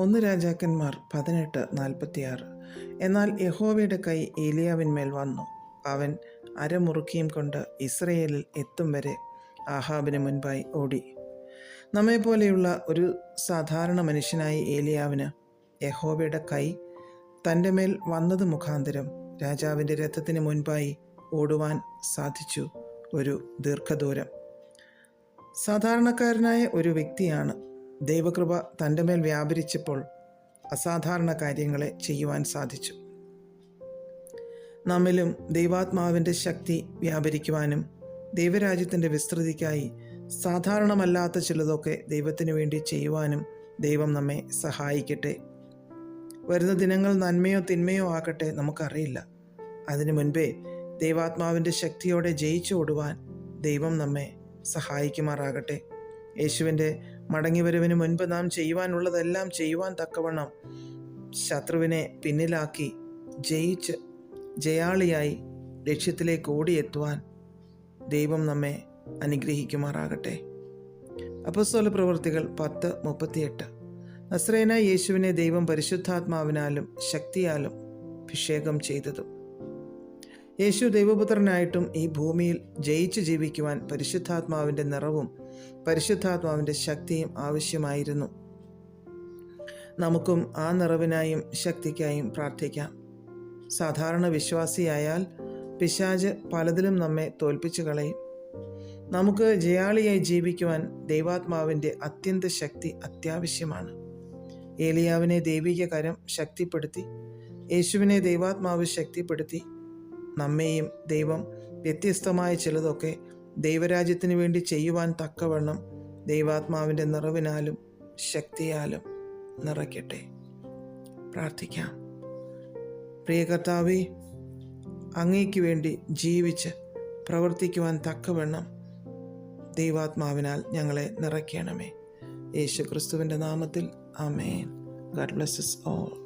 ഒന്ന് രാജാക്കന്മാർ പതിനെട്ട് നാൽപ്പത്തിയാറ്. എന്നാൽ യഹോവയുടെ കൈ ഏലിയാവിന്മേൽ വന്നു. അവൻ അരമുറുക്കിയും കൊണ്ട് ഇസ്രയേലിൽ എത്തും വരെ ആഹാബിന് മുൻപായി ഓടി. നമ്മെപ്പോലെയുള്ള ഒരു സാധാരണ മനുഷ്യനായി ഏലിയാവിന് യഹോവയുടെ കൈ തന്റെ മേൽ വന്നത് മുഖാന്തരം രാജാവിന്റെ രഥത്തിന് മുൻപായി ഓടുവാൻ സാധിച്ചു ഒരു ദീർഘദൂരം. സാധാരണക്കാരനായ ഒരു വ്യക്തിയാണ് ദൈവകൃപ തന്റെ മേൽ വ്യാപരിച്ചപ്പോൾ അസാധാരണ കാര്യങ്ങളെ ചെയ്യുവാൻ സാധിച്ചു. നമ്മിലും ദൈവാത്മാവിന്റെ ശക്തി വ്യാപരിക്കുവാനും ദൈവരാജ്യത്തിന്റെ വിസ്തൃതിക്കായി സാധാരണമല്ലാത്ത ചിലതൊക്കെ ദൈവത്തിനു വേണ്ടി ചെയ്യുവാനും ദൈവം നമ്മെ സഹായിക്കട്ടെ. വരുന്ന ദിനങ്ങൾ നന്മയോ തിന്മയോ ആകട്ടെ നമുക്കറിയില്ല. അതിനു മുൻപേ ദൈവാത്മാവിന്റെ ശക്തിയോടെ ജയിച്ചു ഓടുവാൻ ദൈവം നമ്മെ സഹായിക്കുമാറാകട്ടെ. യേശുവിന്റെ മടങ്ങിവരവിന് മുൻപ് നാം ചെയ്യുവാനുള്ളതെല്ലാം ചെയ്യുവാൻ തക്കവണ്ണം ശത്രുവിനെ പിന്നിലാക്കി ജയിച്ച് ജയാളിയായി ലക്ഷ്യത്തിലേക്ക് ഓടിയെത്തുവാൻ ദൈവം നമ്മെ അനുഗ്രഹിക്കുമാറാകട്ടെ. അപസ്വല പ്രവൃത്തികൾ പത്ത് മുപ്പത്തിയെട്ട്. നസ്രേന യേശുവിനെ ദൈവം പരിശുദ്ധാത്മാവിനാലും ശക്തിയാലും അഭിഷേകം ചെയ്തതും. യേശു ദൈവപുത്രനായിട്ടും ഈ ഭൂമിയിൽ ജയിച്ചു ജീവിക്കുവാൻ പരിശുദ്ധാത്മാവിന്റെ നിറവും പരിശുദ്ധാത്മാവിന്റെ ശക്തിയും ആവശ്യമായിരുന്നു. നമുക്കും ആ നിറവിനായും ശക്തിക്കായും പ്രാർത്ഥിക്കാം. സാധാരണ വിശ്വാസിയായാൽ പിശാജ് പലതിലും നമ്മെ തോൽപ്പിച്ചു കളയും. നമുക്ക് ജയാളിയായി ജീവിക്കുവാൻ ദൈവാത്മാവിന്റെ അത്യന്ത ശക്തി അത്യാവശ്യമാണ്. ഏലിയാവിനെ ദൈവിക കരം ശക്തിപ്പെടുത്തി യേശുവിനെ ദൈവാത്മാവ് ശക്തിപ്പെടുത്തി നമ്മെയും ദൈവം വ്യത്യസ്തമായ ചിലതൊക്കെ ദൈവരാജ്യത്തിന് വേണ്ടി ചെയ്യുവാൻ തക്കവണ്ണം ദൈവാത്മാവിന്റെ നിറവിനാലും ശക്തിയാലും നിറയ്ക്കട്ടെ. പ്രാർത്ഥിക്കാം. പ്രിയ കർത്താവേ വേണ്ടി ജീവിച്ച് പ്രവർത്തിക്കുവാൻ തക്കവണ്ണം ദൈവാത്മാവിനാൽ ഞങ്ങളെ നിറയ്ക്കണമേ. യേശു ക്രിസ്തുവിന്റെ നാമത്തിൽ ആമേൻ. God blesses all